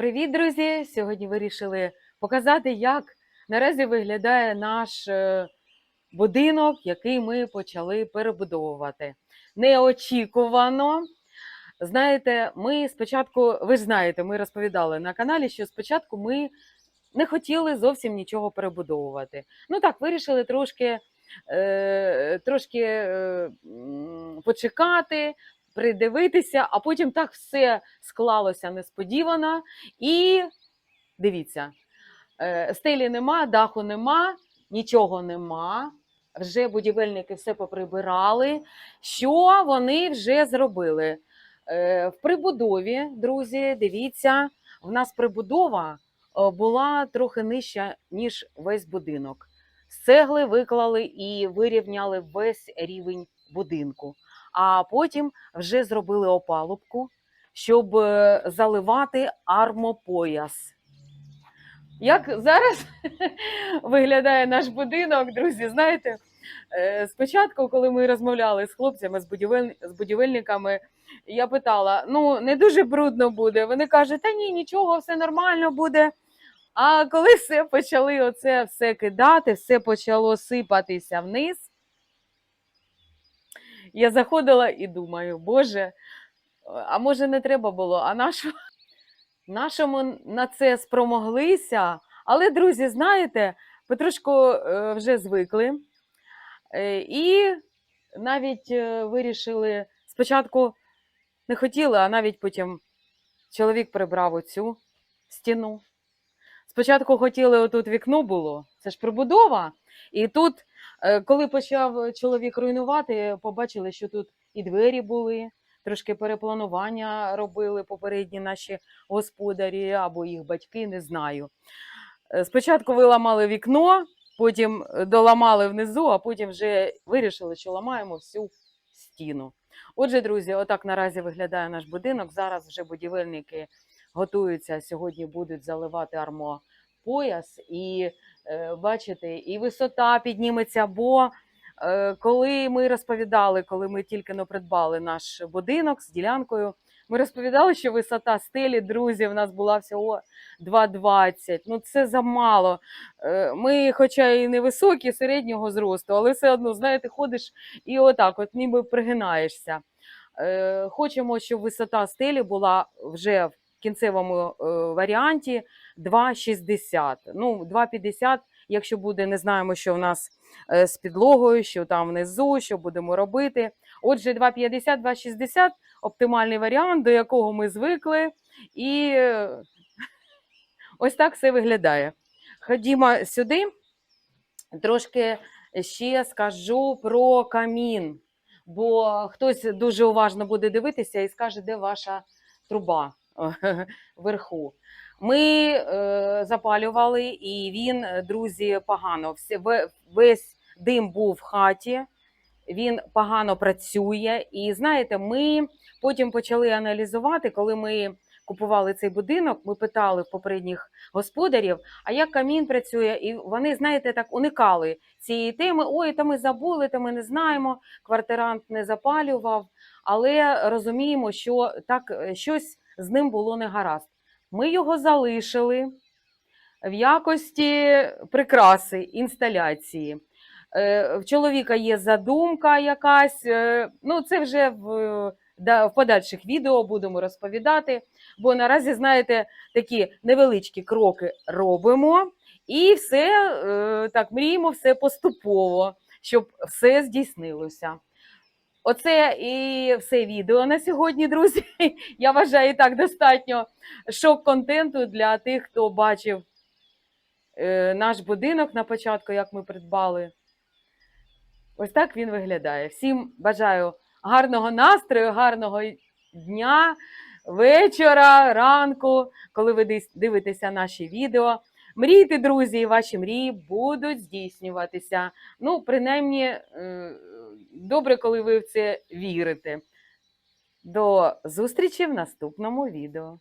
Привіт, друзі! Сьогодні вирішили показати, як наразі виглядає наш е, будинок, який ми почали перебудовувати. Неочікувано. Знаєте, ми спочатку, ви ж знаєте, ми розповідали на каналі, що спочатку ми не хотіли зовсім нічого перебудовувати. Ну так, вирішили трошки, е, трошки е, почекати, придивитися, а потім так все склалося несподівано. І дивіться, е, стелі нема, даху нема, нічого нема. Вже будівельники все поприбирали. Що вони вже зробили? Е, В прибудові, друзі, дивіться, в нас прибудова е, була трохи нижча, ніж весь будинок. З цегли виклали і вирівняли весь рівень будинку. А потім вже зробили опалубку, щоб е, заливати армопояс. Як зараз виглядає наш будинок, друзі, знаєте, е, спочатку, коли ми розмовляли з хлопцями, з, будівель... з будівельниками, я питала: ну, не дуже брудно буде. Вони кажуть, та ні, нічого, все нормально буде. А коли все почали оце все кидати, все почало сипатися вниз, я заходила і думаю, Боже, а може не треба було, а нащо, нашому на це спромоглися? Але, друзі, знаєте, потрошку е, вже звикли. Е, І навіть е, вирішили спочатку не хотіли, а навіть потім чоловік прибрав оцю стіну. Спочатку хотіли, отут вікно було, це ж прибудова. І тут, е, коли почав чоловік руйнувати, побачили, що тут і двері були, трошки перепланування робили попередні наші господарі або їх батьки, не знаю. Е, Спочатку виламали вікно, потім е, доламали внизу, а потім вже вирішили, що ламаємо всю стіну. Отже, друзі, отак наразі виглядає наш будинок. Зараз вже будівельники готуються. Сьогодні будуть заливати армопояс. І е, бачите, і висота підніметься. Бо е, коли ми розповідали, коли ми тільки но придбали наш будинок з ділянкою, ми розповідали, що висота стелі, друзі, в нас була всього 2,20. Ну це замало. Е, Ми, хоча і не високі, середнього зросту, але все одно, знаєте, ходиш і отак, от ніби пригинаєшся. Хочемо, щоб висота стелі була вже в кінцевому е, варіанті 2,60. Ну, 2,50, якщо буде, не знаємо, що в нас е, з підлогою, що там внизу, що будемо робити. Отже, 2,50, 2,60 оптимальний варіант, до якого ми звикли. І е, ось так все виглядає. Ходімо сюди. Трошки ще скажу про камін, бо хтось дуже уважно буде дивитися і скаже, де ваша труба вверху. Ми е, запалювали, і він, е, друзі, погано. Всі, ве- весь дим був в хаті, він погано працює. І знаєте, ми потім почали аналізувати, коли ми купували цей будинок, ми питали в попередніх господарів, а як камін працює, і вони, знаєте, так уникали цієї теми. Ой, та ми забули, та ми не знаємо. Квартирант не запалював, але розуміємо, що так е, щось з ним було не гаразд. Ми його залишили в якості прикраси інсталяції. Е, В чоловіка є задумка якась. е, Ну, це вже в, в подальших відео будемо розповідати. Бо наразі, знаєте, такі невеличкі кроки робимо, і все е, так мріємо все поступово, щоб все здійснилося. Оце і все відео на сьогодні, друзі. Я вважаю, так достатньо шок-контенту для тих, хто бачив е, наш будинок на початку, як ми придбали. Ось так він виглядає. Всім бажаю гарного настрою, гарного дня, вечора, ранку, коли ви дивитеся наші відео. Мрійте, друзі, і ваші мрії будуть здійснюватися. Ну, принаймні, е, добре, коли ви в це вірите. До зустрічі в наступному відео.